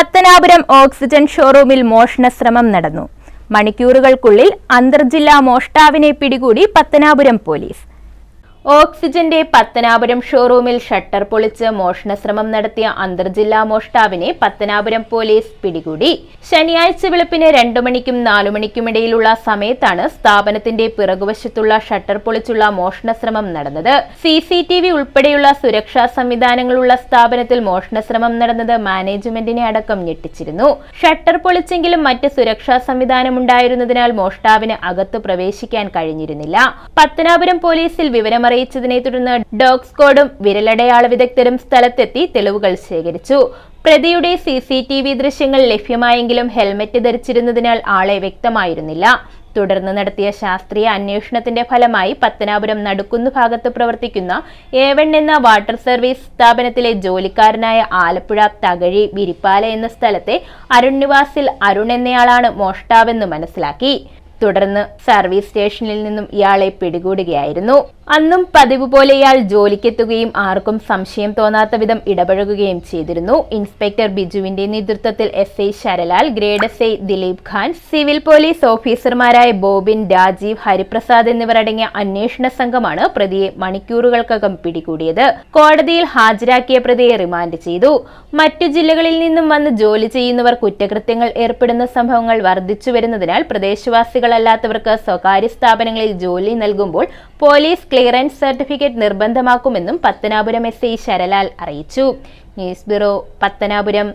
Pathanapuram oxygen ഷോറൂമിൽ മോഷണശ്രമം നടന്നു. മണിക്കൂറുകൾക്കുള്ളിൽ അന്തർജില്ലാ മോഷ്ടാവിനെ പിടികൂടി പത്തനാപുരം പോലീസ്. ഓക്സിജന്റെ പത്തനാപുരം ഷോറൂമിൽ ഷട്ടർ പൊളിച്ച് മോഷണശ്രമം നടത്തിയ അന്തർജില്ലാ മോഷ്ടാവിനെ പത്തനാപുരം പോലീസ് പിടികൂടി. ശനിയാഴ്ച വെളുപ്പിന് രണ്ടു മണിക്കും നാലു മണിക്കുമിടയിലുള്ള സമയത്താണ് സ്ഥാപനത്തിന്റെ പിറകുവശത്തുള്ള ഷട്ടർ പൊളിച്ചുള്ള മോഷണശ്രമം നടന്നത്. സി സി ടി വി ഉൾപ്പെടെയുള്ള സുരക്ഷാ സംവിധാനങ്ങളുള്ള സ്ഥാപനത്തിൽ മോഷണശ്രമം നടന്നത് മാനേജ്മെന്റിനെ അടക്കം ഞെട്ടിച്ചിരുന്നു. ഷട്ടർ പൊളിച്ചെങ്കിലും മറ്റ് സുരക്ഷാ സംവിധാനം ഉണ്ടായിരുന്നതിനാൽ മോഷ്ടാവിന് അകത്ത് പ്രവേശിക്കാൻ കഴിഞ്ഞിരുന്നില്ല. പത്തനാപുരം പോലീസിൽ വിവരമറിയിച്ചതിനെ തുടർന്ന് ഡോഗ് സ്ക്വാഡും വിരലടയാള വിദഗ്ധരും സ്ഥലത്തെത്തി തെളിവുകൾ ശേഖരിച്ചു. പ്രതിയുടെ സി സി ടി വി ദൃശ്യങ്ങൾ ലഭ്യമായെങ്കിലും ഹെൽമറ്റ് ധരിച്ചിരുന്നതിനാൽ ആളെ വ്യക്തമായിരുന്നില്ല. തുടർന്ന് നടത്തിയ ശാസ്ത്രീയ അന്വേഷണത്തിന്റെ ഫലമായി പത്തനാപുരം നടുക്കുന്ന് ഭാഗത്ത് പ്രവർത്തിക്കുന്ന ഏവൺ എന്ന വാട്ടർ സർവീസ് സ്ഥാപനത്തിലെ ജോലിക്കാരനായ ആലപ്പുഴ തകഴി വിരിപ്പാല എന്ന സ്ഥലത്തെ അരുൺ നിവാസിൽ അരുൺ എന്നയാളാണ് മോഷ്ടാവെന്ന് മനസ്സിലാക്കി. തുടർന്ന് സർവീസ് സ്റ്റേഷനിൽ നിന്നും ഇയാളെ പിടികൂടുകയായിരുന്നു. അന്നും പതിവ് പോലെ ഇയാൾ ജോലിക്കെത്തുകയും ആർക്കും സംശയം തോന്നാത്ത വിധം ഇടപഴകുകയും ചെയ്തിരുന്നു. ഇൻസ്പെക്ടർ ബിജുവിന്റെ നേതൃത്വത്തിൽ S I Saralal grade S I Dileep Khan civil police ഓഫീസർമാരായ ബോബിൻ രാജീവ് ഹരിപ്രസാദ് എന്നിവരടങ്ങിയ അന്വേഷണ സംഘമാണ് പ്രതിയെ മണിക്കൂറുകൾക്കകം പിടികൂടിയത്. കോടതിയിൽ ഹാജരാക്കിയ പ്രതിയെ റിമാൻഡ് ചെയ്തു. മറ്റു ജില്ലകളിൽ നിന്നും വന്ന് ജോലി ചെയ്യുന്നവർ കുറ്റകൃത്യങ്ങൾ ഏർപ്പെടുന്ന സംഭവങ്ങൾ വർദ്ധിച്ചു വരുന്നതിനാൽ പ്രദേശവാസികളല്ലാത്തവർക്ക് സ്വകാര്യ സ്ഥാപനങ്ങളിൽ ജോലി നൽകുമ്പോൾ പോലീസ് ക്ലിയറൻസ് സർട്ടിഫിക്കറ്റ് നിർബന്ധമാക്കുമെന്നും പത്തനാപുരം എസ് ഐ ശരലാൽ അറിയിച്ചു. News bureau Pathanapuram.